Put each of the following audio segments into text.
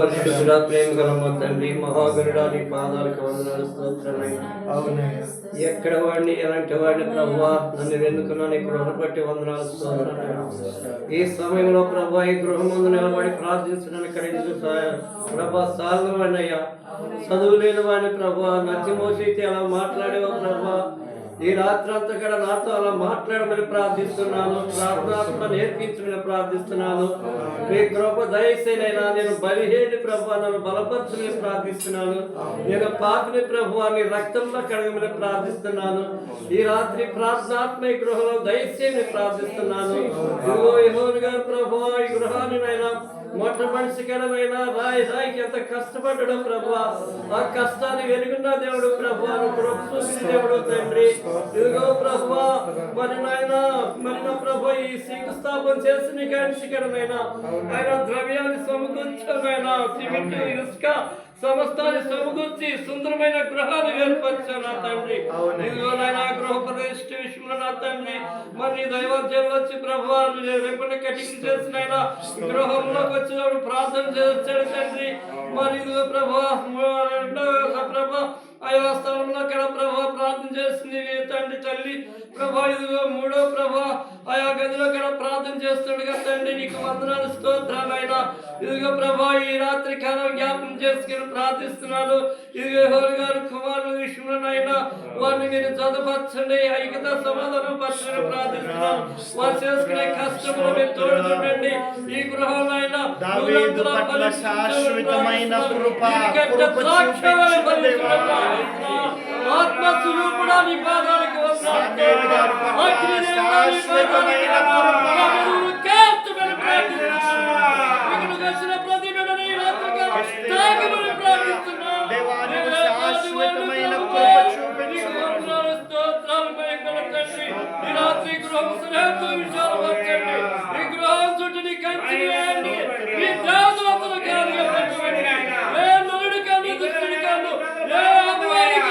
పరిశుద్ధుడా ప్రేమ గల మా తండ్రి పాదాలకు వందనాలు స్తోత్రమైన అవునయ్యా. ఎక్కడ వాడిని ఎలాంటి వాడిని ప్రభా నన్ను వెనుకున్నాను ఇక్కడ రుణపట్టి వందనాలు స్తోత్రమైన ఈ సమయంలో ప్రభా ఈ గృహం ముందు నిలబడి ప్రార్థించడానికి ఇక్కడ ప్రభా సాగు వాడినయ్యా చదువు లేని వాడిని ప్రభా నచ్చి మోసైతే అలా మాట్లాడేవా ప్రభా. ఈ రాత్రంతా కూడా నాతో అలా మాట్లాడమని ప్రార్థిస్తున్నాను. ప్రార్థనాత్మ నేర్పించమని ప్రార్థిస్తున్నాను. మీ కృప దయసేనైనా నేను బలిహేని ప్రభు నన్ను బలపరచమని ప్రార్థిస్తున్నాను. నేను పాపిని ప్రభు అని రక్తంలో కడగమని ప్రార్థిస్తున్నాను. ఈ రాత్రి ప్రార్థనాత్మ ఈ గృహంలో దయచేయని ప్రార్థిస్తున్నాను. ఇదిగో యెహోవా గారు ప్రభు ఈ గృహాన్ని నైనా మొట్టమొదటికరమైన రాయి రాయికి ఎంత కష్టపడ్డాడు ప్రభు. ఆ కష్టాన్ని వెలుగున్న దేవుడు ప్రభు చూసిన దేవుడు తండ్రి. ఇదిగో ప్రభు మరి నాయన మరి నా ప్రభు ఈ శంకుస్థాపన చేసిన కాంక్షకరమైన ఆయన ద్రవ్యాన్ని సమకూర్చమైన సిమెంట్ ఇసుక సమస్తాన్ని సమకూర్చి సుందరమైన గృహాన్ని ఏర్పరిచాను నా తండ్రి. ఇదిగో నాయన గృహ ప్రతిష్ఠ విషయంలో నా తండ్రి. మరి నీ దైవజ్ఞులు వచ్చి ప్రభు రేపటి కటింగ్ చేసిన గృహంలోకి వచ్చినప్పుడు ప్రార్థన చేస్తాడు తండ్రి. మరి ఇదిగో ప్రభు ప్రభు అయ్యా స్థలంలో కూడా ప్రభా ప్రార్థన చేస్తుంది తండ్రి తల్లి. ప్రభా ఇదిగో మూడో ప్రభా ఆయా గదిలో కూడా ప్రార్థన చేస్తుండగా తండ్రి. నీకు వందనాలు స్తోత్రాలైనా ఇదిగో ప్రభా ఈ రాత్రి కాలం జ్ఞాపకం చేసుకుని ప్రార్థిస్తున్నాను. ఇదిగో హోరి గారు కుమారుల విషయంలోనైనా వారిని మీరు చదవచ్చండి. ఐక్యత సమాధానం పరచని ప్రార్థిస్తున్నాను. వారు చేసుకునే కష్టంలో మీరు తోడుతుండండి ఈ గృహంలో శాశ్వతమైన కృప. ఆత్మ స్వరూపుడా నీ పాదాలకు శాశ్వతమైన కృప.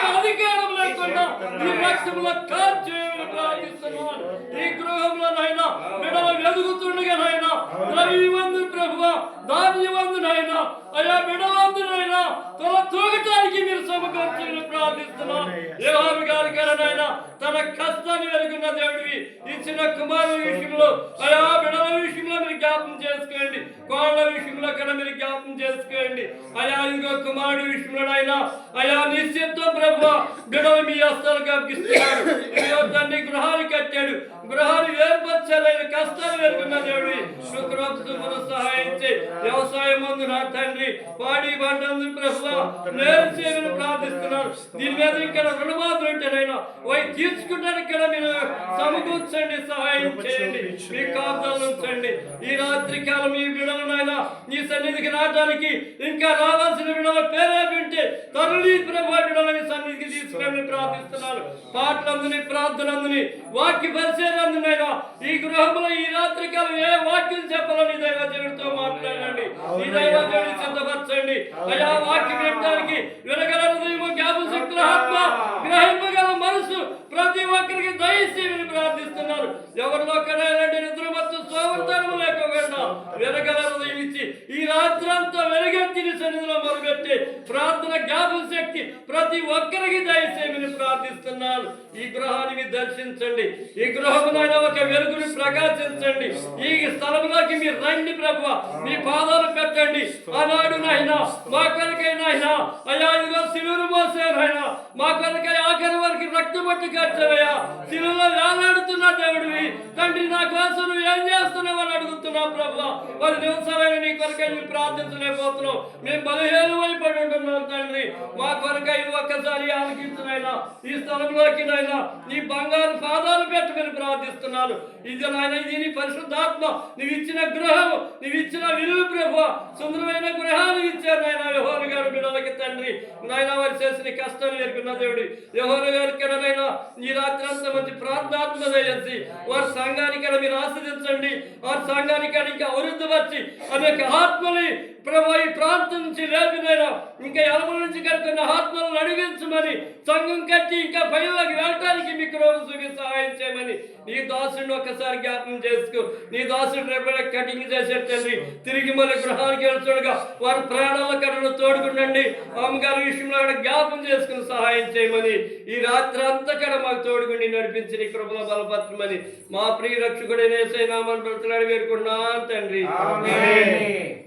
అధికారం లేకుండా ఈ రక్తంలో కార్చేయమని ప్రార్థిస్తున్నాను. ఈ గృహంలో నాయన బిడవ వెలుగుతుండగా నాయన ద్రవ్యవంతు ప్రభువ ధాన్యవందు నాయన అయ్యా బిడవంతు నాయన తల తూగటానికి మీరు సమకూర్చమని ప్రార్థిస్తున్నాను. యెహోవా గారి నాయన తన కష్టాన్ని వెలుగు దేవుడివి ఇచ్చిన కుమారుల విషయంలో అయా బిడల విషయంలో మీరు జ్ఞాపం చేసుకోండి. కోళ్ళ విషయంలో కన్నా మీరు జ్ఞాపం చేసుకోండి. అయా ఇదిగో కుమారుడు విషయంలో నాయన అయా నిశ్చిత్వం ప్రభు బిడలు మీ హస్తాలు కప్పిస్తున్నాడు ఇదిగో తండ్రి గృహాన్ని కట్టాడు. గృహాన్ని ఏర్పరచాలని కష్టాలు వెలుగున్న దేవుడి. శుక్రోక్తు మన సహాయం వ్యవసాయం ముందు నా తండ్రి పాడి పంటలు ప్రభు నేను చేయమని ప్రార్థిస్తున్నాను దీని మీద ఇక్కడ రుణబాధలు ఉంటేనైనా అవి తీర్చుకుంటానికి కూడా సమకూర్చండి సహాయం చేయండి. మీ కాపుదలు ఉంచండి. ఈ రాత్రి కాలం ఈ విడవనైనా ఈ సన్నిధికి రావడానికి ఇంకా రావాల్సిన విడవ పేరే వింటే తరుణి ప్రభు విడవని సన్నిధికి తీసుకుని ప్రార్థిస్తున్నాను. పాటలందుని ప్రార్థనందుని వాక్య పరిచయందునైనా ఈ గృహంలో ఈ రాత్రి కాలం ఏ వాక్యం చెప్పాలని దైవజనుడితో మాట్లాడండి. ఈ దైవజనుడి సిద్ధపరచండి. అయా వాక్యం వినడానికి వినగల హృదయము జ్ఞాపక శక్తుల ఆత్మ గ్రహింపగల మనసు ప్రతి ఒక్కరికి దయచేయమని ప్రార్థిస్తున్నారు ఎవరిలో నిద్రమత్తు సోమర్థనము లేకుండా వెనగల హృదయం ఇచ్చి ఈ రాత్రంతా వెలుగెత్తి నీ సన్నిధిలో మొదలుపెట్టి ప్రార్థన జ్ఞాపక శక్తి ప్రతి ఒక్కరికి దయచేయమని ప్రార్థిస్తున్నాను. ఈ గృహాన్ని దర్శించండి. ఈ గృహమునైనా ఒక వెలుగుని ప్రకాశించండి. ఈ స్థలంలోకి మీరు రండి ప్రభు. మీ పాదాలు పెట్టండి. ఆనాడు నాయన మా కొరకైనా అయ్యా ఇదిగో సిలువను మోసే నాయన మా కొరకై ఆఖరి వరకు రక్తం పట్టు కట్టవయ్యా సిలువలో వేలాడుతున్న దేవుడివి. తండ్రి నా కోసం నువ్వు ఏం చేస్తున్నావు అని అడుగుతున్నా ప్రభు. పది నిమిషాలైన నీ కొరకై మేము ప్రార్థించలేకపోతున్నాం. మేము బలహీన మా కొరకై ఒక్కసారి ఆలకించునైనా ఈ స్థలంలోకి నాయన నీ బంగారు పాదాలు పెట్టమని ప్రార్థిస్తున్నాను. ఇది నాయన ఇది నీ పరిశుద్ధాత్మ నీవు ఇచ్చిన గృహం నీవు ఇచ్చిన విలువ ప్రభు సుందరమైన గృహాన్ని ఇచ్చారు నాయన యహోను గారు బిడ్డలకి తండ్రి. నాయన వారు చేసిన కష్టం ఎరుకున్న దేవుడి. యహోను గారి కిడనైనా ఈ రాత్రి అంతా మంచి ప్రార్థనాత్మ చేసి వారి సంఘానికి మీరు ఆస్వాదించండి వారి సంఘానికి ఇంకా అభివృద్ధి వచ్చి అనేక ఆత్మని ప్రభు ఈ ప్రాంతం నుంచి లేపినైనా ఇంకా ఎలముల నుంచి కడుతున్న ఆత్మలను అడిగించమని సంఘం కట్టి ఇంకా పైలోకి వెళ్ళటానికి మీకు రోజు చూపి సహాయం చేయమని నీ దాసుడిని ఒక్కసారి జ్ఞాపకం చేసుకో. నీ దాసుడు రేపు కటింగ్ చేశాడు తండ్రి. తిరిగి మన గృహానికి వెళ్తుండగా వారి ప్రాణాల కడను తోడుకుండండి. అమ్మగారి విషయంలో జ్ఞాపం చేసుకుని సహాయం చేయమని ఈ రాత్రి అంతా కూడా మాకు తోడుగుండి నడిపించి నీ కృపలో బలపరచమని మా ప్రియ రక్షకుడైన ఏసై నామని బ్రతలాడి వేడుకున్నాను తండ్రి. ఆమేన్.